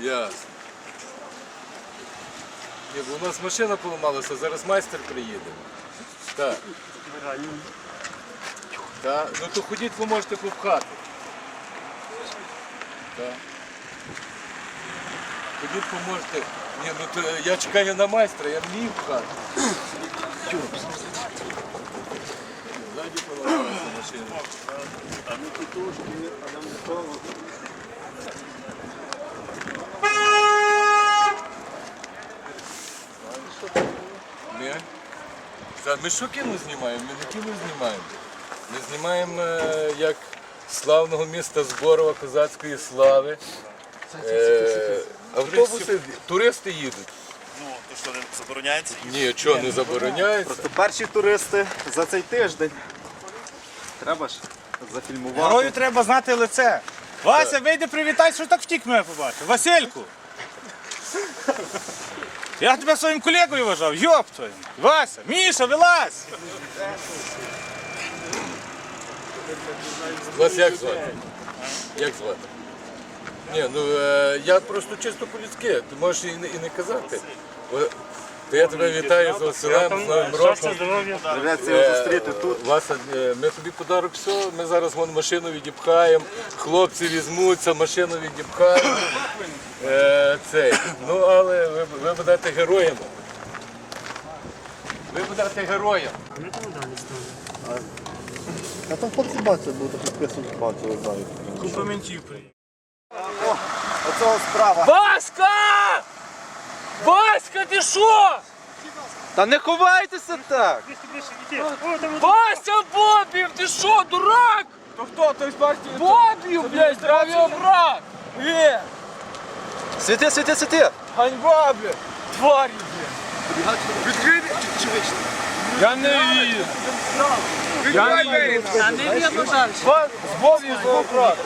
Ясно. Ні, бо у нас машина поламалася, зараз майстер приїде. Так. Так. Ну то ходіть, ви можете попхати. Так. Ходіть, поможете. Ні, ну то я чекаю на майстра, я міг пхати. Ззаді поламалася машина. Ми? Та ми що кіно знімаємо? Ми не кіно знімаємо. Ми знімаємо е, як славного міста Зборова козацької слави. Е, автобуси, туристи їдуть. Ну, то що, не забороняється? Ні, чого не забороняється. Просто перші туристи за цей тиждень. Треба ж зафільмувати. Герою треба знати лице. Вася, вийди привітай, що так втік мене побачив. Васильку. Я тебе своїм колегою вважав, йоп твою. Вася, Міша, вилазь! Вас як звати? Як звати? Ні, ну е, я просто чисто по-людськи, ти можеш і не, і не казати. То я тебе вітаю з Василем, з Новим роком. Його зустріти тут. Васа, е, ми тобі подарок все, ми зараз вон машину відіпхаємо, хлопці візьмуться, машину відіпхаємо. Е, цей. Ну, але ви, ви будете героями. Ви будете героями. А там хлопці бачать, бо так підписують бачили, знають. Купа ментів приїхав. Оцього справа. Васька! Васька, ти що? Та не ховайтеся так! Вася Бобів, ти що, дурак? То хто? Той з партії? Бобів, блядь, авіабрат! Є! Світи, світи, світи! Ганьба, бля! Тварі, блядь! Я не вірю! Я не вірю! Я не вірю. З Бобів з брата!